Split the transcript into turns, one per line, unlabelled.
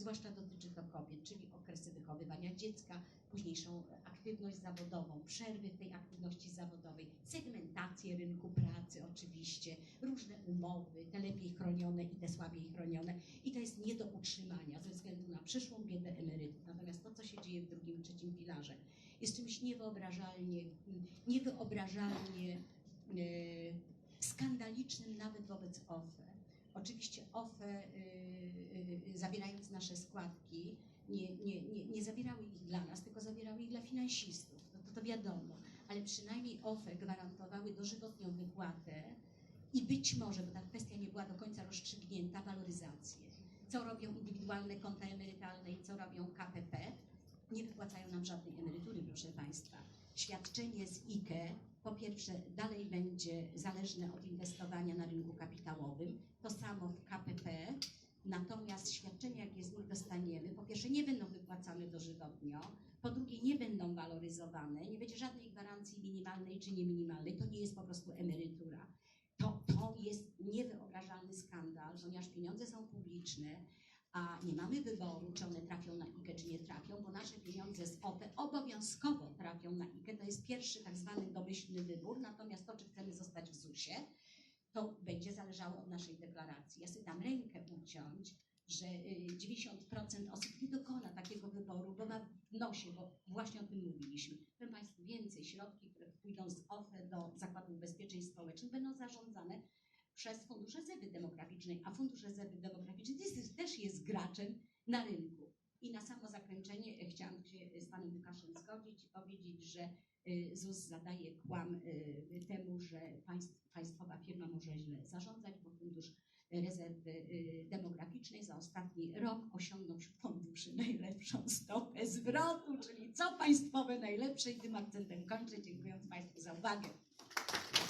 zwłaszcza dotyczy to kobiet, czyli okresy wychowywania dziecka, późniejszą aktywność zawodową, przerwy w tej aktywności zawodowej, segmentację rynku pracy oczywiście, różne umowy, te lepiej chronione i te słabiej chronione i to jest nie do utrzymania ze względu na przyszłą biedę emerytów. Natomiast to, co się dzieje w drugim, trzecim filarze jest czymś niewyobrażalnie, niewyobrażalnie e, skandalicznym nawet wobec OFE. Oczywiście OFE, y, zabierając nasze składki, nie, nie, nie, nie zabierały ich dla nas, tylko zabierały ich dla finansistów. No to, to wiadomo, ale przynajmniej OFE gwarantowały dożywotnią wypłatę i być może, bo ta kwestia nie była do końca rozstrzygnięta, waloryzację. Co robią indywidualne konta emerytalne i co robią KPP? Nie wypłacają nam żadnej emerytury, proszę Państwa. Świadczenie z IKE po pierwsze dalej będzie zależne od inwestowania na rynku kapitałowym. To samo w KPP. Natomiast świadczenia, jakie z nich dostaniemy, po pierwsze nie będą wypłacane dożywotnio, po drugie nie będą waloryzowane, nie będzie żadnej gwarancji minimalnej czy nieminimalnej, to nie jest po prostu emerytura. To, to jest niewyobrażalny skandal, ponieważ pieniądze są publiczne, a nie mamy wyboru, czy one trafią na IKE, czy nie trafią, bo nasze pieniądze z OPE obowiązkowo trafią na IKE. To jest pierwszy tak zwany domyślny wybór, natomiast to, czy chcemy zostać w ZUS-ie, to będzie zależało od naszej deklaracji. Ja sobie dam rękę uciąć, że y, 90% osób nie dokona takiego wyboru, bo ma w nosie, bo właśnie o tym mówiliśmy. Powiem Państwu, więcej środki, które pójdą z OFE do Zakładu Ubezpieczeń Społecznych, będą zarządzane przez Fundusz Rezerwy Demograficznej, a Fundusz Rezerwy Demograficznej jest, też jest graczem na rynku. I na samo zakończenie e, chciałam się z Panem Łukaszem zgodzić i powiedzieć, że y, ZUS zadaje kłam y, temu, że państw, państwowa firma może źle zarządzać, bo Fundusz Rezerwy y, Za ostatni rok osiągnął funduszy najlepszą stopę zwrotu, czyli co państwowe najlepsze i tym akcentem kończę, dziękując Państwu za uwagę.